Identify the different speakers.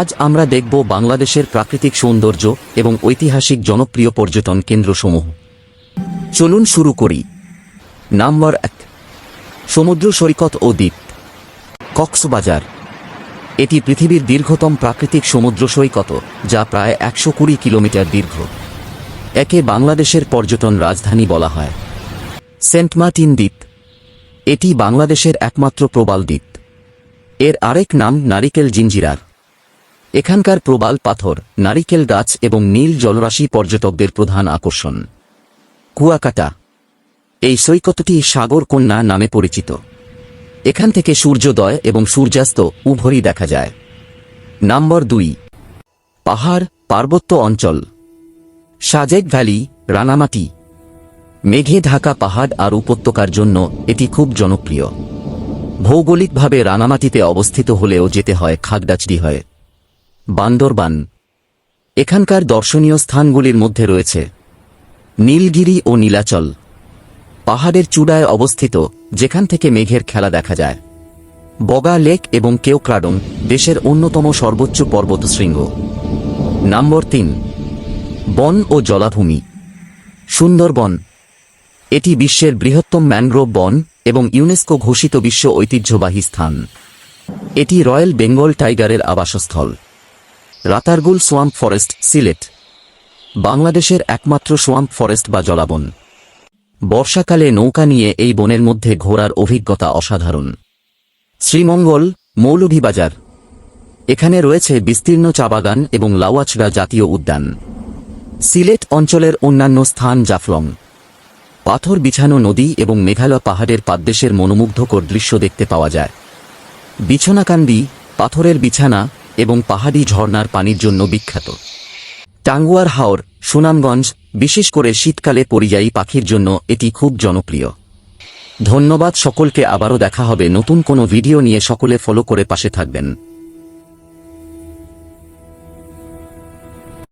Speaker 1: আজ আমরা দেখব বাংলাদেশের প্রাকৃতিক সৌন্দর্য এবং ঐতিহাসিক জনপ্রিয় পর্যটন কেন্দ্রসমূহ। চলুন শুরু করি। নাম্বার এক, সমুদ্র সৈকত ও দ্বীপ। কক্সবাজার, এটি পৃথিবীর দীর্ঘতম প্রাকৃতিক সমুদ্র সৈকত, যা প্রায় একশো কুড়ি কিলোমিটার দীর্ঘ। একে বাংলাদেশের পর্যটন রাজধানী বলা হয়। সেন্ট মার্টিন দ্বীপ, এটি বাংলাদেশের একমাত্র প্রবাল দ্বীপ। এর আরেক নাম নারিকেল জিঞ্জিরার। এখানকার প্রবাল পাথর, নারিকেল গাছ এবং নীল জলরাশি পর্যটকদের প্রধান আকর্ষণ। কুয়াকাটা। এই সৈকতটি সাগর কন্যা নামে পরিচিত। এখান থেকে সূর্যোদয় এবং সূর্যাস্ত উভয়ই দেখা যায়। নাম্বার দুই। পাহাড়, পার্বত্য অঞ্চল। সাজেক ভ্যালি রানামাটি মেঘে ঢাকা পাহাড় আর উপত্যকার জন্য এটি খুব জনপ্রিয়। ভৌগোলিকভাবে রানামাটিতে অবস্থিত হলেও যেতে হয় খাগড়াছড়ি হয়ে। বান্দরবান। এখানকার দর্শনীয় স্থানগুলির মধ্যে রয়েছে নীলগিরি ও নীলাচল। পাহাড়ের চূড়ায় অবস্থিত, যেখান থেকে মেঘের খেলা দেখা যায়। বগা লেক এবং কেওক্রাডং দেশের অন্যতম সর্বোচ্চ পর্বতশৃঙ্গ। নম্বর তিন, বন ও জলাভূমি। সুন্দরবন, এটি বিশ্বের বৃহত্তম ম্যানগ্রোভ বন এবং ইউনেস্কো ঘোষিত বিশ্ব ঐতিহ্যবাহী স্থান। এটি রয়্যাল বেঙ্গল টাইগারের আবাসস্থল। Ratargul swamp forest, Sylhet. বাংলাদেশের একমাত্র সোয়াম্প ফরেস্ট বা জলাবন। বর্ষাকালে নৌকা নিয়ে এই বনের মধ্যে ঘোরার অভিজ্ঞতা অসাধারণ। শ্রীমঙ্গল মৌলভীবাজার। এখানে রয়েছে বিস্তীর্ণ চা বাগান এবং লাউয়াছড়া জাতীয় উদ্যান। সিলেট অঞ্চলের অন্যান্য স্থান জাফলং। পাথর বিছানো নদী এবং মেঘালয় পাহাড়ের পাদদেশের মনোমুগ্ধকর দৃশ্য দেখতে পাওয়া যায়। বিছনাকান্দি, পাথরের বিছানা এবং পাহাড়ি ঝর্ণার পানির জন্য বিখ্যাত। টাঙ্গুয়ার হাওর, সুনামগঞ্জ, বিশেষ করে শীতকালে পরিযায়ী পাখির জন্য এটি খুব জনপ্রিয়। ধন্যবাদ, সকলকে আবারও দেখা হবে নতুন কোনো ভিডিও নিয়ে, সকলে ফলো করে পাশে থাকবেন।